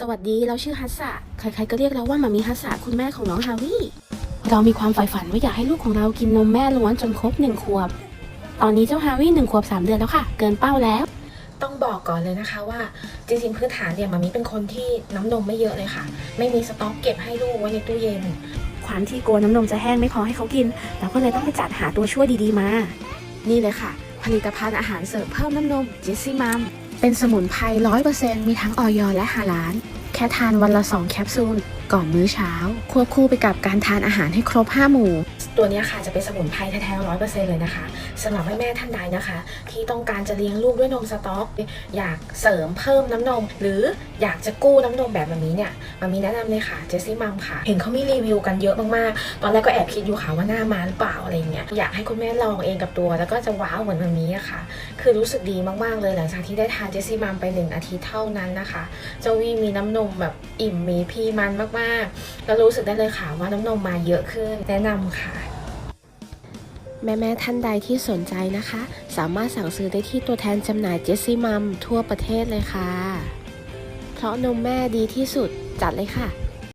สวัสดีเราชื่อฮัสสะใครๆก็เรียกเราว่ามามีฮัสสะคุณแม่ของน้องฮาวิเรามีความใฝ่ฝันว่าอยากให้ลูกของเรากินนมแม่ล้วนจนครบหนึ่งขวบ ตอนนี้เจ้าฮาวิหนึ่งขวบสามเดือนแล้วค่ะ เกินเป้าแล้ว ต้องบอกก่อนเลยนะคะว่าจริงๆพื้นฐานเนี่ยมามีเป็นคนที่น้ำนมไม่เยอะเลยค่ะ ไม่มีสต็อกเก็บให้ลูกไว้ในตู้เย็นความที่กลัวน้ำนมจะแห้งไม่พอให้เขากินเราก็เลยต้องไปจัดหาตัวช่วยดีๆมา นี่เลยค่ะ ผลิตภัณฑ์อาหารเสริมเพิ่มน้ำนมเจสซี่มัมเป็นสมุนไพรร้อยเปอร์เซ็นต์มีทั้งออยและฮาลาล แค่ทานวันละ 2 แคปซูล ก่อนมื้อเช้า ควบคู่ไปกับการทานอาหารให้ครบ 5 หมู่ ตัวนี้ค่ะจะเป็นสมุนไพรแท้ๆร้อยเปอร์เซ็นต์เลยนะคะสำหรับแม่ๆท่านใดนะคะ ที่ต้องการจะเลี้ยงลูกด้วยนมสต๊อก อยากเสริมเพิ่มน้ำนม หรืออยากจะกู้น้ำนมแบบแบบนี้เนี่ยมามีแนะนำเลยค่ะเจสซี่มัมค่ะ เห็นเขามีรีวิวกันเยอะมากๆ ตอนแรกก็แอบคิดอยู่ค่ะว่าหน้ามาหรือเปล่าอะไรเงี้ยอยากให้คุณแม่ลองเองกับตัว แล้วก็จะว้าวเหมือนแบบนี้อะค่ะ คือรู้สึกดีมากๆเลยหลังจากที่ได้ทานเจสซี่มัมไปหนึ่งอาทิตย์เท่านั้นนะคะเจ้าวีมีน้ำนมแบบ อิ่มมีพีมันมากๆ แล้วรู้สึกได้เลยค่ะว่าน้ำนมมาเยอะขึ้นแนะนำค่ะ แม่ๆท่านใดที่สนใจนะคะ สามารถสั่งซื้อได้ที่ตัวแทนจำหน่ายเจสซี่มัมทั่วประเทศเลยค่ะ เพราะนมแม่ดีที่สุดจัดเลยค่ะ